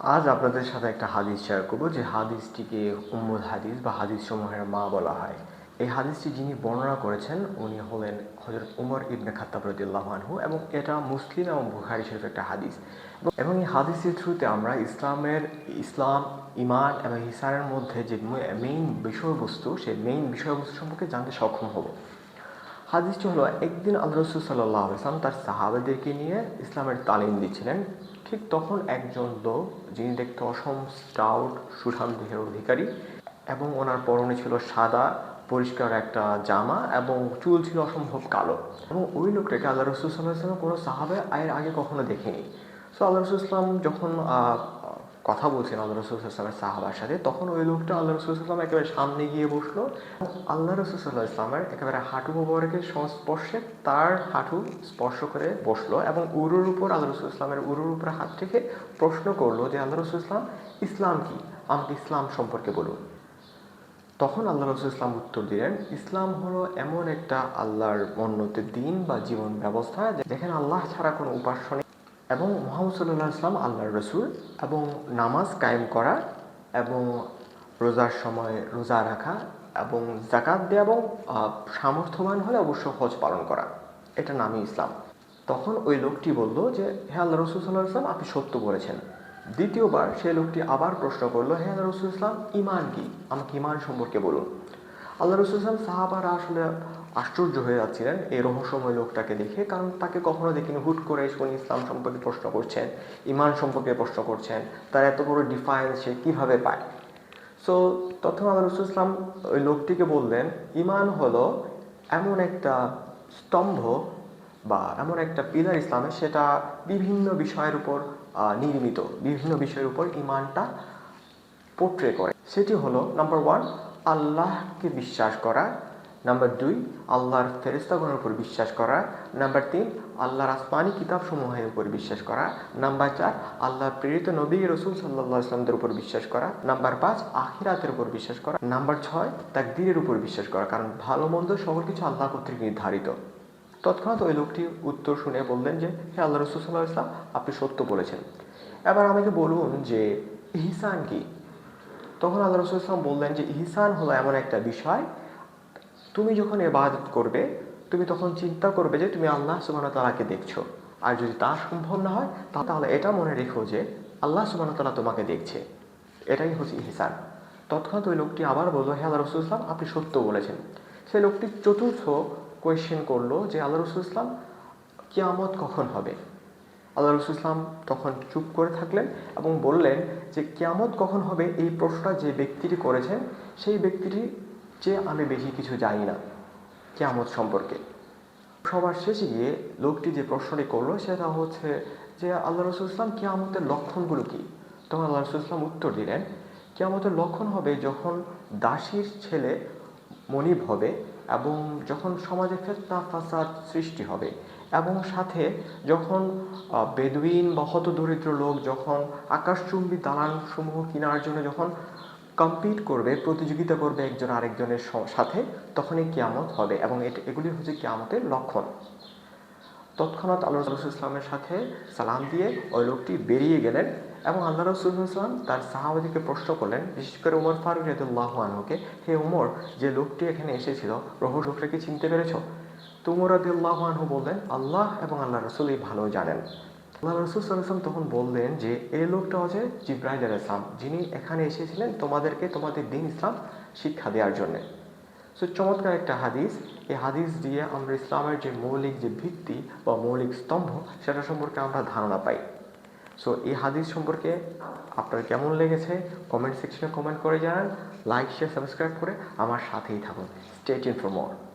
আজ আপনাদের সাথে একটা হাদিস শেয়ার করব যে হাদিসটিকে উম্মুল হাদিস বা হাদিস সমূহের মা বলা হয়। এই হাদিসটি যিনি বর্ণনা করেছেন, উনি হলেন হজরত উমর ইবনে খাত্তাব রদিল্লাহ আনহু এবং এটা মুসলিম এবং বুখারি শরীফ একটা হাদিস। এবং এই হাদিসের থ্রুতে আমরা ইসলামের ইসলাম ইমান এবং ইসানের মধ্যে যে মেইন বিষয়বস্তু, সেই মেইন বিষয়বস্তু সম্পর্কে জানতে সক্ষম হব। হাদিসটি হলো, একদিন আল্লাহ রসুল সাল্লাহ ইসলাম তার সাহাবেদেরকে নিয়ে ইসলামের তালিম দিচ্ছিলেন। ঠিক তখন একজন লোক, যিনি দেখতে অসম স্টাউট সুঠাম দেহের অধিকারী এবং ওনার পরনে ছিল সাদা, পরিষ্কার একটা জামা এবং চুল ছিল অসম্ভব কালো। এবং ওই লোকটাকে আল্লাহ রসুল সাল্লাহ ইসলামের কোনো সাহাবে আয়ের আগে কখনো দেখেনি। সো আল্লাহ রসুল ইসলাম যখন কথা বলছেন আল্লাহ রসুল ইসলামের সাহাবার সাথে, তখন ওই লোকটা আল্লাহ রসুল ইসলাম একেবারে সামনে গিয়ে বসল। আল্লাহ রসুল সাল্লাহ ইসলামের একেবারে হাঁটু মোবারকের সংস্পর্শে তার হাঁটু স্পর্শ করে বসল এবং উরুর উপর আল্লাহ রসুল ইসলামের উরুর উপর হাত রেখে প্রশ্ন করল যে, আল্লাহ রসুল ইসলাম ইসলাম কি? আমাকে ইসলাম সম্পর্কে বলুন। তখন আল্লাহ রসুল ইসলাম উত্তর দিলেন, ইসলাম হলো এমন একটা আল্লাহর মন্নতে দিন বা জীবন ব্যবস্থা যেখানে আল্লাহ ছাড়া কোনো উপাস্য এবং মোহাম্মদ সাল্লাহ ইসলাম আল্লাহর রসুল এবং নামাজ কায়েম করা এবং রোজার সময় রোজা রাখা এবং জাকাত দেওয়া এবং সামর্থ্যবান হলে অবশ্য হজ পালন করা। এটা নামই ইসলাম। তখন ওই লোকটি বলল যে, হে আল্লাহ রসুল সাল্লাহ ইসলাম আপনি সত্য বলেছেন। দ্বিতীয়বার সেই লোকটি আবার প্রশ্ন করল, হে আল্লাহ রসুল ইসলাম ইমান কি? আমাকে ইমান সম্পর্কে বলুন। আল্লাহ রসুল ইসলাম সাহাবারা আসলে আশ্চর্য হয়ে যাচ্ছিলেন এই রহস্যময় লোকটাকে দেখে, কারণ তাকে কখনো দেখিনি। হুট করে শুনি ইসলাম সম্পর্কে প্রশ্ন করছেন ইমান সম্পর্কে প্রশ্ন করছেন, তার এত বড় ডিফারেন্স সে কীভাবে পায়? সো তখন আমার রসুল ইসলাম ওই লোকটিকে বললেন ইমান হলো এমন একটা স্তম্ভ বা এমন একটা পিলার ইসলামে, সেটা বিভিন্ন বিষয়ের উপর নির্মিত, বিভিন্ন বিষয়ের উপর ইমানটা পোট্রে করে। সেটি হলো নাম্বার ওয়ান আল্লাহকে বিশ্বাস করা নাম্বার দুই, আল্লাহর ফেরেস্তাগণের উপর বিশ্বাস করা। নাম্বার তিন, আল্লাহর আসমানি কিতাবসমূহের উপর বিশ্বাস করা। নাম্বার চার, আল্লাহর প্রেরিত নবী রসুল সাল্লাহ ইসলামদের উপর বিশ্বাস করা। নাম্বার পাঁচ, আখিরাতের উপর বিশ্বাস করা। নাম্বার ছয়, তাকদীরের উপর বিশ্বাস করা। কারণ ভালো মন্দ সকল কিছু আল্লাহ কর্তৃক নির্ধারিত। তৎক্ষণাৎ ওই লোকটি উত্তর শুনে বললেন যে, হে আল্লাহ রসুল সাল্লাহ ইসলাম আপনি সত্য বলেছেন। এবার আমাকে বলুন যে, ইহসান কি? তখন আল্লাহ রসুল ইসলাম বললেন যে, ইহসান হলো এমন একটা বিষয় তুমি যখন এবাদত করবে, তুমি তখন চিন্তা করবে যে তুমি আল্লাহ সুবাহ তালাকে দেখছ। আর যদি তা সম্ভব না হয় তাহলে এটা মনে রেখো যে আল্লাহ সুবাহ তালা তোমাকে দেখছে। এটাই হচ্ছে ইহসান। তৎক্ষণাৎ ওই লোকটি আবার বলল, হে আল্লাহ রসুল ইসলাম, আপনি সত্য বলেছেন। সেই লোকটি চতুর্থ কোয়েশ্চেন করল যে, আল্লাহ রসুল ইসলাম, কিয়ামত কখন হবে? আল্লাহ রসুল ইসলাম তখন চুপ করে থাকলেন এবং বললেন যে, কিয়ামত কখন হবে? এই প্রশ্নটা যে ব্যক্তিটি করেছেন, সেই ব্যক্তিটি যে আমি বেশি কিছু জানি না, কিয়ামত সম্পর্কে। সবার শেষে গিয়ে লোকটি যে প্রশ্নটি করল, সেটা হচ্ছে যে আল্লাহ রসুল ইসলাম কিয়ামতের লক্ষণগুলো কি? তখন আল্লাহ রসুল ইসলাম উত্তর দিলেন, কেয়ামতের লক্ষণ হবে যখন দাসীর ছেলে মনিব হবে এবং যখন সমাজে ফেতনা, ফাসাদ সৃষ্টি হবে এবং সাথে যখন বেদুইন বা হতদরিদ্র লোক যখন আকাশচুম্বী দালান সমূহ কেনার জন্য যখন কম্পিট করবে, প্রতিযোগিতা করবে একজন আরেকজনের সাথে, তখনই কিয়ামত হবে এবং এগুলি হচ্ছে কিয়ামতের লক্ষণ। তৎক্ষণাৎ আল্লাহ রসুল ইসলামের সাথে সালাম দিয়ে ওই লোকটি বেরিয়ে গেলেন এবং আল্লাহ রসুল ইসলাম তার সাহাবাদিকে প্রশ্ন করলেন, বিশেষ করে উমর ফারুক রেদুল্লাহ হে উমর, যে লোকটি এখানে এসেছিল রহস লোকটাকে চিনতে পেরেছ? তো উমর রদুল্লাহ আনহু বললেন, আল্লাহ এবং আল্লাহ রসুল এই ভালো জানেন। আল্লাহ রসুল সাল্লাম তখন বললেন যে, এই লোকটা হচ্ছে জিব্রাহিদ আল ইসলাম যিনি এখানে এসেছিলেন তোমাদেরকে তোমাদের দিন ইসলাম শিক্ষা দেওয়ার জন্যে। সো, চমৎকার একটা হাদিস। এই হাদিস দিয়ে আমরা ইসলামের যে মৌলিক যে ভিত্তি বা মৌলিক স্তম্ভ, সেটা সম্পর্কে আমরা ধারণা পাই। সো, এই হাদিস সম্পর্কে আপনার কেমন লেগেছে? কমেন্ট সেকশনে কমেন্ট করে জানান। লাইক, শেয়ার, সাবস্ক্রাইব করে আমার সাথেই থাকুন। Stay in for more.